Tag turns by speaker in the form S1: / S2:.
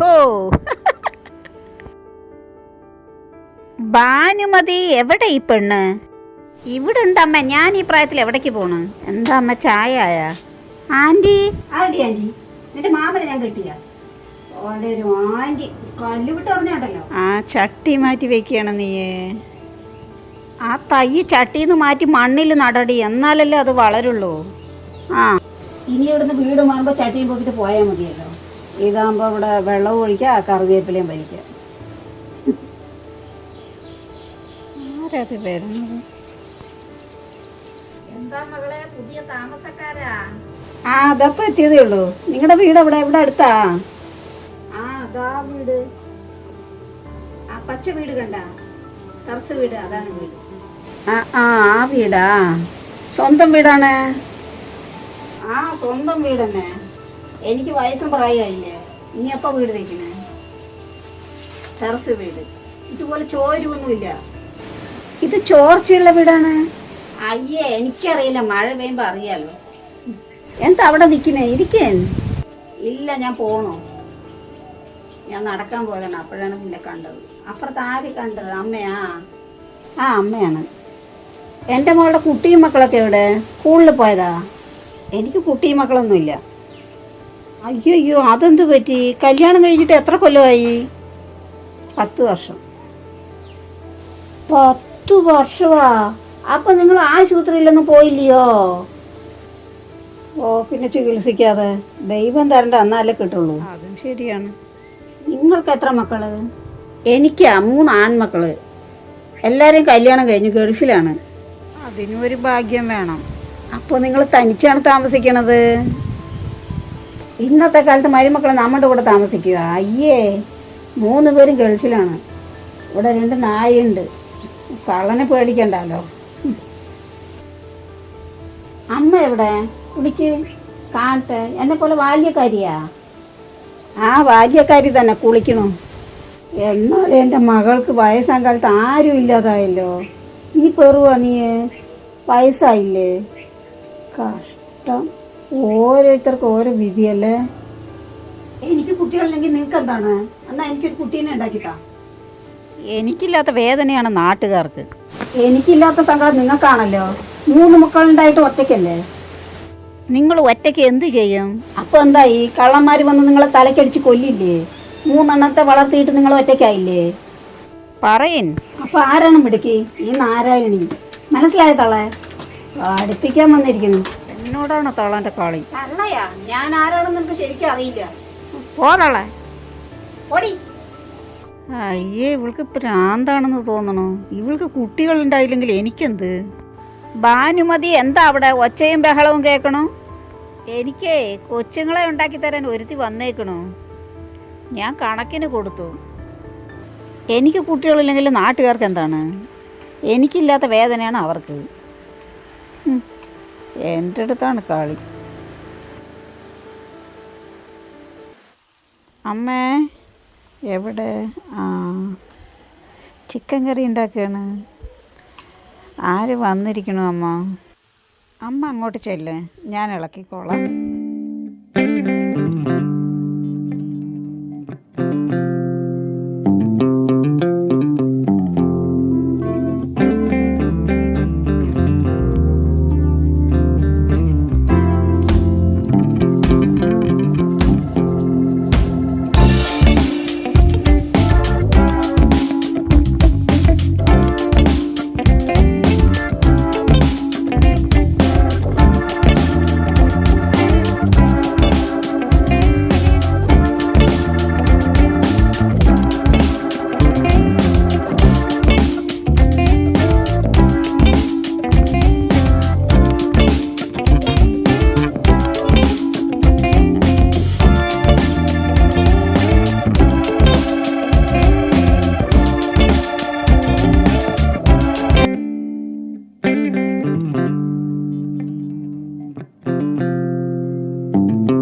S1: ഹോ ഭാനുമതി എവിടെ ഈ പെണ്ണ്? ഇവിടെ ഉണ്ടമ്മ ഞാൻ ഈ പ്രായത്തിൽ എവിടേക്ക് പോണ്? എന്താ അമ്മ ചായ ആയാ ആന്റി
S2: ആടി ആന്റി നിന്റെ മാമനെ ഞാൻ കിട്ടിയ. ഓന്റെ ഒരു ആന്റി കല്ലുവിട്ട് പറഞ്ഞുണ്ടല്ലോ.
S1: ആ ചട്ടി മാറ്റി വെക്കുകയാണ് നീയേ. ആ തൈ ചട്ടിന്ന് മാറ്റി മണ്ണിൽ നടടി. എന്നാലല്ലേ അത് വളരുള്ളൂ? ആ.
S2: ഇനി ഇവിടുന്ന് വീട് മാറുമ്പോ ചട്ടിയും പോക്കിട്ട് പോയാൽ മതിയല്ലോ. ഇതാകുമ്പോ ഇവിടെ വെള്ളവും ഒഴിക്കുക കറിവേപ്പിലയും ഭരിക്കുക
S1: ആരത് വരുന്നത്
S2: എന്താ മകളെ പുതിയ താമസക്കാരാ? ആ അതപ്പോ എത്തിയതേ ഉള്ളൂ. നിങ്ങളുടെ വീട് എവിടെ? ഇവിടെ അടുത്താ? ആ അതാ വീട്. ആ പച്ച വീട് കണ്ട? കറുത്ത വീട് അതാണ് വീട്. ആ ആ ആ വീടാ. സ്വന്തം വീടാണ്? ആ സ്വന്തം വീടന്നെ. എനിക്ക് വയസ്സും പ്രായമായില്ലേ? ഇനി അപ്പ വീട് തേക്കണേ ടെറസ് വീട്. ഇതുപോലെ ചോരുവൊന്നുമില്ല. ഇത് ചോർച്ചയുള്ള വീടാണ്? അയ്യേ എനിക്കറിയില്ല. മഴ പെയ്യുമ്പോ അറിയാലോ. എന്താ അവിടെ നിൽക്കുന്നേ? ഇരിക്കേ. ഇല്ല ഞാൻ പോണോ. ഞാൻ നടക്കാൻ പോയതാണ്. അപ്പോഴാണ് പിന്നെ കണ്ടത്. അപ്പുറത്ത് ആര് കണ്ടത്? അമ്മയാ? ആ അമ്മയാണ്. എന്റെ മോളുടെ കുട്ടിയും മക്കളൊക്കെ എവിടെ? സ്കൂളിൽ പോയതാ? എനിക്ക് കുട്ടിയും മക്കളൊന്നുമില്ല. അയ്യോ അതെന്ത് പറ്റി? കല്യാണം കഴിഞ്ഞിട്ട് എത്ര കൊല്ലമായി? പത്ത് വർഷം. പത്തു വർഷമാ. അപ്പൊ നിങ്ങൾ ആശുപത്രിയിലൊന്നും പോയില്ലയോ? ഓ പിന്നെ ചികിത്സിക്കാതെ. ദൈവം തരണ്ട എന്നാലേ കിട്ടുള്ളൂ.
S1: അതും ശരിയാണ്.
S2: നിങ്ങൾക്ക് എത്ര മക്കൾ? എനിക്കാ മൂന്ന് ആൺമക്കൾ. എല്ലാരും കല്യാണം കഴിഞ്ഞു ഗൾഫിലാണ്.
S1: അതിനും ഒരു ഭാഗ്യം വേണം.
S2: അപ്പോൾ നിങ്ങൾ തനിച്ചാണ് താമസിക്കണത്? ഇന്നത്തെ കാലത്ത് മരുമക്കളെ നമ്മുടെ കൂടെ താമസിക്കുക. അയ്യേ മൂന്ന് പേരും ഗൾഫിലാണ്. ഇവിടെ രണ്ട് നായുണ്ട്. കള്ളനെ പേടിക്കണ്ടല്ലോ. അമ്മ എവിടെ? കുടിക്ക്. കാണട്ടെ. എന്നെ പോലെ ബാല്യക്കാരിയാ? ആ ബാല്യക്കാരി തന്നെ കുളിക്കണു. എന്നാൽ എന്റെ മകൾക്ക് വയസ്സാം കാലത്ത് ആരും ഇല്ലാതായല്ലോ. ഇനി പെറുവാ നീ വയസ്സായില്ലേ? കഷ്ടം. ഓരോരുത്തർക്കും ഓരോ വിധിയല്ലേ? എനിക്ക് കുട്ടികളില്ലെങ്കിൽ നിങ്ങൾക്ക് എന്താണ് എന്നാ എനിക്കൊരു കുട്ടീനെ ഉണ്ടാക്കിത്താ
S1: എനിക്കില്ലാത്ത വേദനയാണ് നാട്ടുകാർക്ക്.
S2: എനിക്കില്ലാത്ത സങ്കടം നിങ്ങൾക്കാണല്ലോ. മൂന്ന് മക്കളുണ്ടായിട്ട് ഒറ്റയ്ക്കല്ലേ?
S1: നിങ്ങൾ ഒറ്റയ്ക്ക് എന്തു ചെയ്യും?
S2: അപ്പൊ എന്താ ഈ കള്ളന്മാര് വന്ന് നിങ്ങളെ തലക്കടിച്ച് കൊല്ലില്ലേ? മൂന്നെണ്ണത്തെ വളർത്തിയിട്ട് നിങ്ങൾ ഒറ്റയ്ക്കായില്ലേ?
S1: പറയൻ.
S2: അപ്പൊ ആരാണ് മിടുക്കി? ഈ നാരായണി. മനസ്സിലായ തള്ളേ? പഠിപ്പിക്കാൻ വന്നിരിക്കുന്നു.
S1: എന്നോടാണ് തളന്റെ കാളി?
S2: തള്ളയാ? ഞാൻ ആരാണെന്ന് ശരിക്കും അറിയില്ല.
S1: പോതളെ
S2: ഓടി.
S1: അയ്യേ ഇവൾക്ക് പ്രാന്താണെന്ന് തോന്നണു. ഇവൾക്ക് കുട്ടികളുണ്ടായില്ലെങ്കിൽ എനിക്കെന്ത്? ഭാനുമതി എന്താ അവിടെ? ഒച്ചയും ബഹളവും കേൾക്കണോ എനിക്കേ കൊച്ചുങ്ങളെ ഉണ്ടാക്കി തരാൻ ഒരുത്തി വന്നേക്കണു. ഞാൻ കണക്കിന് കൊടുത്തു. എനിക്ക് കുട്ടികളില്ലെങ്കിൽ നാട്ടുകാർക്ക് എന്താണ്? എനിക്കില്ലാത്ത വേദനയാണ് അവർക്ക്. എന്റെ അടുത്താണ് കാളി. അമ്മേ എവിടെ? ആ ചിക്കൻ കറി ഉണ്ടാക്കുകയാണ്. ആര് വന്നിരിക്കണു അമ്മ? അമ്മ അങ്ങോട്ട് ചെല്ലേ. ഞാൻ ഇളക്കിക്കോളാം. Thank you.